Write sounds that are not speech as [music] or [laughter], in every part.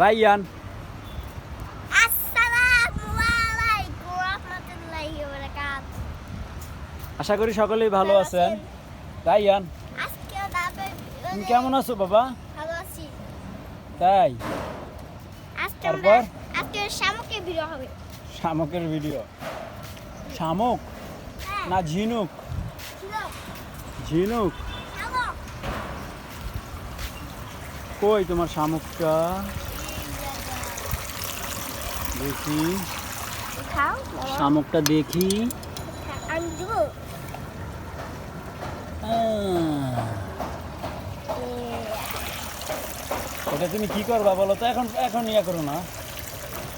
রাইয়ান আশা করি সকলেই ভালো আছেন। রাইয়ান তুমি কেমন আছো বাবা? ভালো আছি। তাই? তারপর? আমরা আজকে শামুকে ভিডিও হবে। শামুকের ভিডিও শামুক? হ্যাঁ। না ঝিনুক। ঝিনুক। কই তোমার শামুকটা? দেখি। শামুকটা দেখি। এটা তুমি কি করবা বলো তো? এখন এখন ইয়া করো না।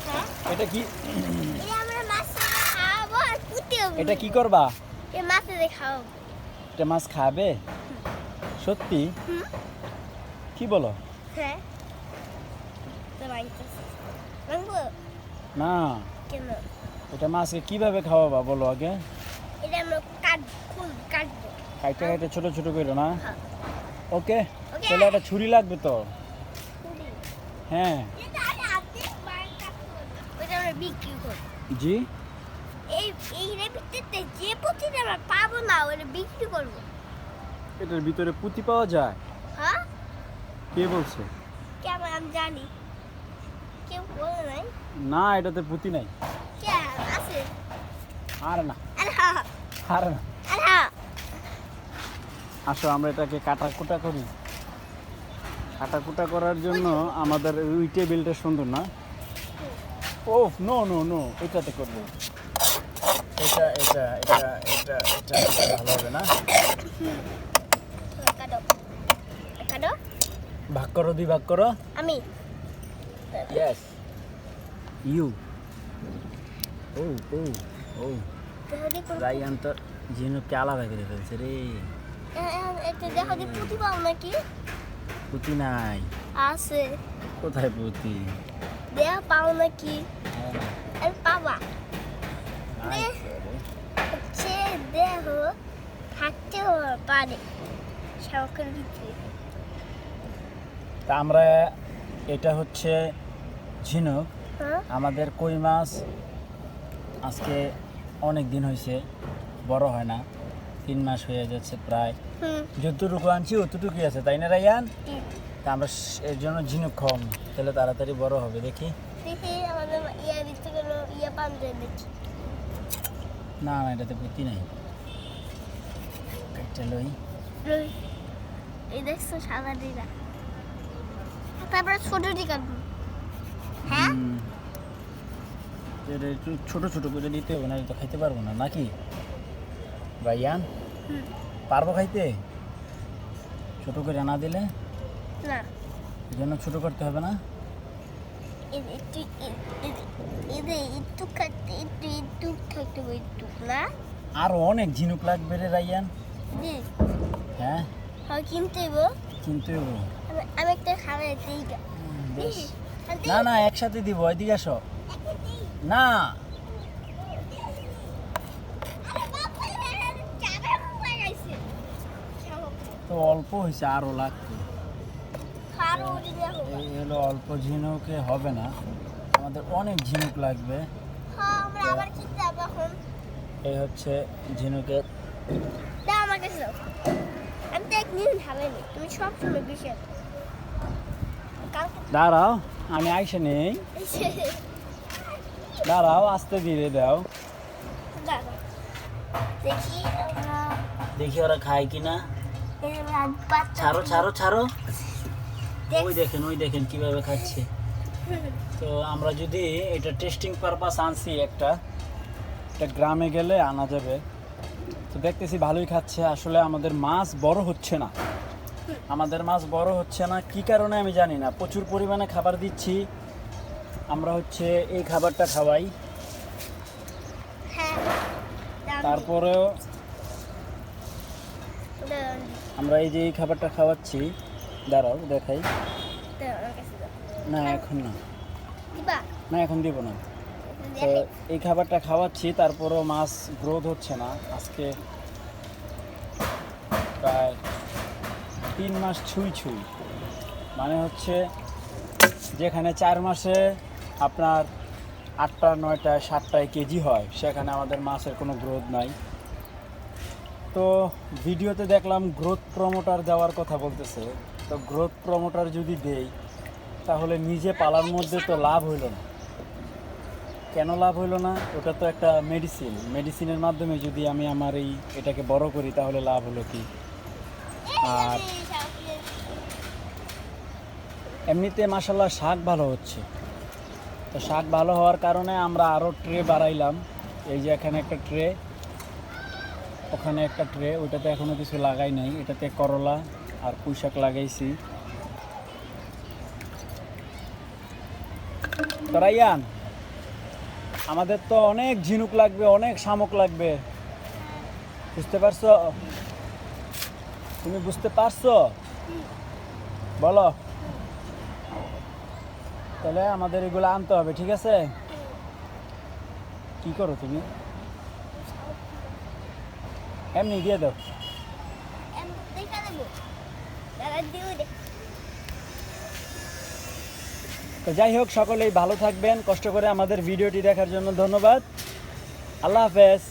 হ্যাঁ? এটা কি এটা কি করবা? এটা মাছ খাবে? সত্যি? কি বলো? হ্যাঁ। না? কেন এটা মাছকে কীভাবে খাওয়াবা বলো আগে? এটা আমরা কাট খুব কাটবো। কাইটা কাইটা ছোট ছোট করে না? হ্যাঁ। ওকে। তাহলে একটা ছুরি লাগবে তো? হ্যাঁ। জি? এই এই রেপিতে যে পুঁতিটা আমরা পাবো না ওটা বিক্রি করব। এটার ভিতরে পুঁতি পাওয়া যায়? হ্যাঁ। কে বলছে? কেমন আমি জানি। কেউ বলে নাই? না এটাতে পুঁতি নাই। আছে। আর না। আর না। আসো আমরা এটাকে কাটাকুটা করি। কাটাকুটা করার জন্য আমাদের ওই টেবিলটা সুন্দর না? ও নো নো নো এটাতে করব। এটা এটা এটা এটা এটা ভালো হবে না? ভাগ করো দুই ভাগ করো। আমি। ও ও ও দেহদি কোন রাইয়ান তো ঝিনুককে আলাদা করে ফেলছে রে। এটা দেহদি পুঁতি পাবো নাকি পুঁতি নাই। আছে। কোথায় পুঁতি? দেহ পাও নাকি? হ্যাঁ, আমি পাবা। হচ্ছে দেহ থাকতেও পারে শখের ভিতরে। তা আমরা এটা হচ্ছে ঝিনুক হ্যাঁ? আমাদের কই মাছ আজকে অনেক দিন হয়েছে বড় হয় না তিন মাস হয়ে যাচ্ছে প্রায়। যতটুকু আনছি অতটুকুই আছে তাই না রাইয়ান ঠিক। তা আমরা এর জন্য ঝিনুক খাওয়াম তাহলে তাড়াতাড়ি বড় হবে দেখি। না না এটাতে পুঁতি নাই। লই। এই দেখছ সাদা দিরা তারপরে ছোট দিকা হ্যাঁ। এটা একটু ছোট ছোট করে দিতে হবে না তো খাইতে পারব না নাকি? রাইয়ান হুম। পারব খাইতে? ছোট করে না দিলে? না। জন্য ছোট করতে হবে না? একটু একটু খাটতে একটু একটু থাকতে হবে একটু না? আরও অনেক ঝিনুক লাগবে রে রাইয়ান। হ্যাঁ? হয় কিনতে হইব। কিন্তু আমি- আমি একটা খাবার দিই বেশ। দিই। না না, একসাথে দিব এদিকে আসো না। তো অল্প হয়েছে আরও লাগবে দেখো। অল্প ঝিনুকে হবে না আমাদের অনেক ঝিনুক লাগবে। এই হচ্ছে ঝিনুকের দাঁড়াও আমি আইসে নেই। [laughs] দাঁড়াও আস্তে ধীরে দাও। দেখি ওরা খায় কিনা। ছাড়ো ছাড়ো ছাড়ো। ওই দেখেন ওই দেখেন কীভাবে খাচ্ছে। তো আমরা যদি এটা টেস্টিং পারপাস আনছি একটা একটা গ্রামে গেলে আনা যাবে। তো দেখতেছি ভালোই খাচ্ছে আসলে আমাদের মাছ বড় হচ্ছে না। আমাদের মাছ বড় হচ্ছে না। কি কারণে আমি জানি না। প্রচুর পরিমাণে খাবার দিচ্ছি। আমরা হচ্ছে এই খাবারটা খাওয়াই। হ্যাঁ তারপরেও আমরা এই যে এই খাবারটা খাওয়াচ্ছি। দাঁড়াও দেখাই। না এখন না। না এখন দিব না। তো এই খাবারটা খাওয়াচ্ছি তারপরেও মাছ গ্রোথ হচ্ছে না। আজকে প্রায় তিন মাস ছুঁই ছুঁই। মানে হচ্ছে যেখানে চার মাসে আপনার আটটা নয়টা সাতটায় কেজি হয়, সেখানে আমাদের মাছের কোনো গ্রোথ নাই। তো ভিডিওতে দেখলাম গ্রোথ প্রমোটার দেওয়ার কথা বলতেছে। তো গ্রোথ প্রমোটার যদি দেই, তাহলে নিজে পালার মধ্যে তো লাভ হইল না। কেন লাভ হইল না? ওটা তো একটা মেডিসিন মেডিসিনের মাধ্যমে যদি আমি আমার এই এটাকে বড় করি, তাহলে লাভ হলো কি? আর এমনিতে মাসাল্লাহ শাক ভালো হচ্ছে। তো শাক ভালো হওয়ার কারণে আমরা আরও ট্রে বাড়াইলাম। এই যে এখানে একটা ট্রে, ওখানে একটা ট্রে, ওইটাতে এখনও কিছু লাগাই নাই। এটাতে করলা আর পুঁই শাক লাগাইছি রাইয়ান, আমাদের তো অনেক ঝিনুক লাগবে, অনেক শামুক লাগবে। বুঝতে পারছ? তুমি বুঝতে পারছ? বলো। তাহলে আমাদের এগুলো আনতে হবে, ঠিক আছে? কি করো তুমি? এমনি দিয়ে দাও। তো যাই হোক, সকলেই ভালো থাকবেন। কষ্ট করে আমাদের ভিডিওটি দেখার জন্য ধন্যবাদ। আল্লাহ হাফেজ।